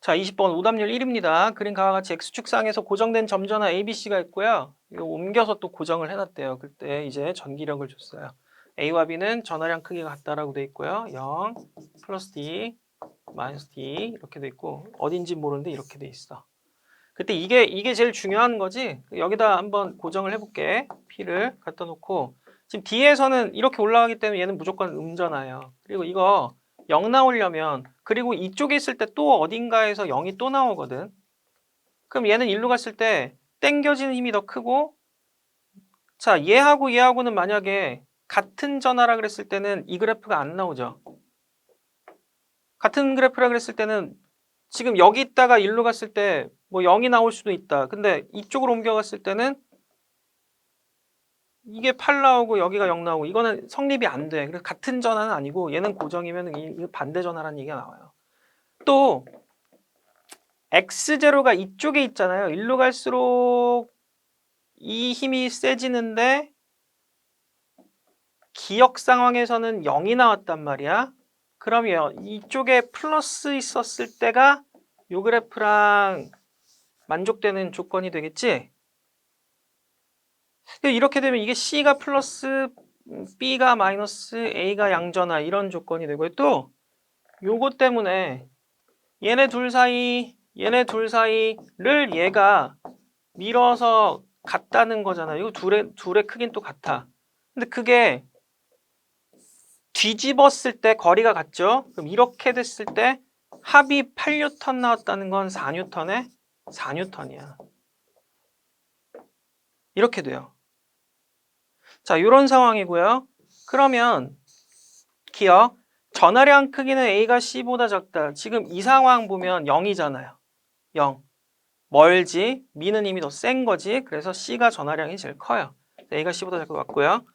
자, 20번 오답률 1입니다. 그림 가와 같이 X축상에서 고정된 점전화 ABC가 있고요. 이거 옮겨서 또 고정을 해놨대요. 그때 이제 전기력을 줬어요. A와 B는 전화량 크기가 같다라고 돼 있고요. 0, 플러스 D, 마이너스 D 이렇게 돼 있고 어딘지 모르는데 이렇게 돼 있어. 그때 이게 이게 제일 중요한 거지. 여기다 한번 고정을 해볼게. P를 갖다 놓고 지금 D에서는 이렇게 올라가기 때문에 얘는 무조건 음전화예요. 그리고 이거 0 나오려면 그리고 이쪽에 있을 때 또 어딘가에서 0이 또 나오거든. 그럼 얘는 일로 갔을 때 땡겨지는 힘이 더 크고 자 얘하고 얘하고는 만약에 같은 전화라 그랬을 때는 이 그래프가 안 나오죠. 같은 그래프라 그랬을 때는 지금 여기 있다가 일로 갔을 때 뭐 0이 나올 수도 있다. 근데 이쪽으로 옮겨갔을 때는 이게 8 나오고 여기가 0 나오고 이거는 성립이 안 돼. 그래서 같은 전화는 아니고 얘는 고정이면 이 반대 전화라는 얘기가 나와요. 또 x0가 이쪽에 있잖아요. 일로 갈수록 이 힘이 세지는데 기억 상황에서는 0이 나왔단 말이야. 그러면 이쪽에 플러스 있었을 때가 요 그래프랑 만족되는 조건이 되겠지? 이렇게 되면 이게 C가 플러스 B가 마이너스 A가 양전화 이런 조건이 되고요. 또 요거 때문에 얘네 둘 사이 얘네 둘 사이를 얘가 밀어서 같다는 거잖아요. 이거 둘의 둘의 크긴 또 같아. 근데 그게 뒤집었을 때 거리가 같죠? 그럼 이렇게 됐을 때 합이 8뉴턴 나왔다는 건 4뉴턴에 4뉴턴이야. 이렇게 돼요. 자, 이런 상황이고요. 그러면 기억 전화량 크기는 A가 C보다 작다. 지금 이 상황 보면 0이잖아요. 0. 멀지? 미는 힘이 더센 거지. 그래서 C가 전화량이 제일 커요. A가 C보다 작을 것 같고요.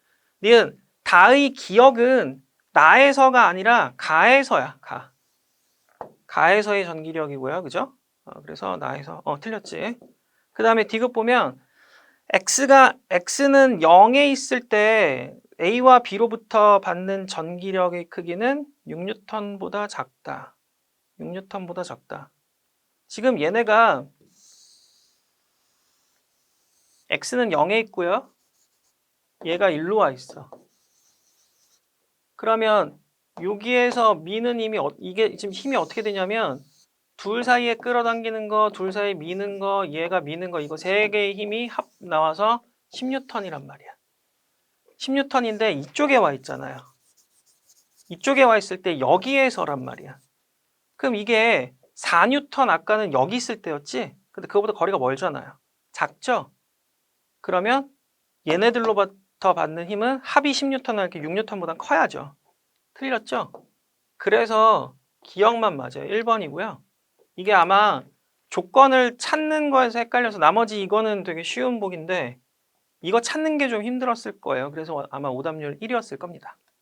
니은 다의 기억은 나에서가 아니라 가에서야. 가. 가에서의 전기력이고요. 그죠? 어, 그래서 나에서 어 틀렸지. 그 다음에 디귿 보면 x가 x는 0에 있을 때 a와 b로부터 받는 전기력의 크기는 6뉴턴보다 작다. 6뉴턴보다 작다. 지금 얘네가 x는 0에 있고요. 얘가 1로 와 있어. 그러면 여기에서 미는 힘이 어- 이게 지금 힘이 어떻게 되냐면 둘 사이에 끌어당기는 거, 둘 사이에 미는 거, 얘가 미는 거 이거 세 개의 힘이 합 나와서 10뉴턴이란 말이야. 10뉴턴인데 이쪽에 와 있잖아요. 이쪽에 와 있을 때 여기에서란 말이야. 그럼 이게 4뉴턴 아까는 여기 있을 때였지? 근데 그거보다 거리가 멀잖아요. 작죠? 그러면 얘네들로부터 받는 힘은 합이 10뉴턴 이렇게 6뉴턴보다 커야죠. 틀렸죠? 그래서 기억만 맞아요. 1번이고요. 이게 아마 조건을 찾는 거에서 헷갈려서 나머지 이거는 되게 쉬운 복인데 이거 찾는 게 좀 힘들었을 거예요. 그래서 아마 오답률 1이었을 겁니다.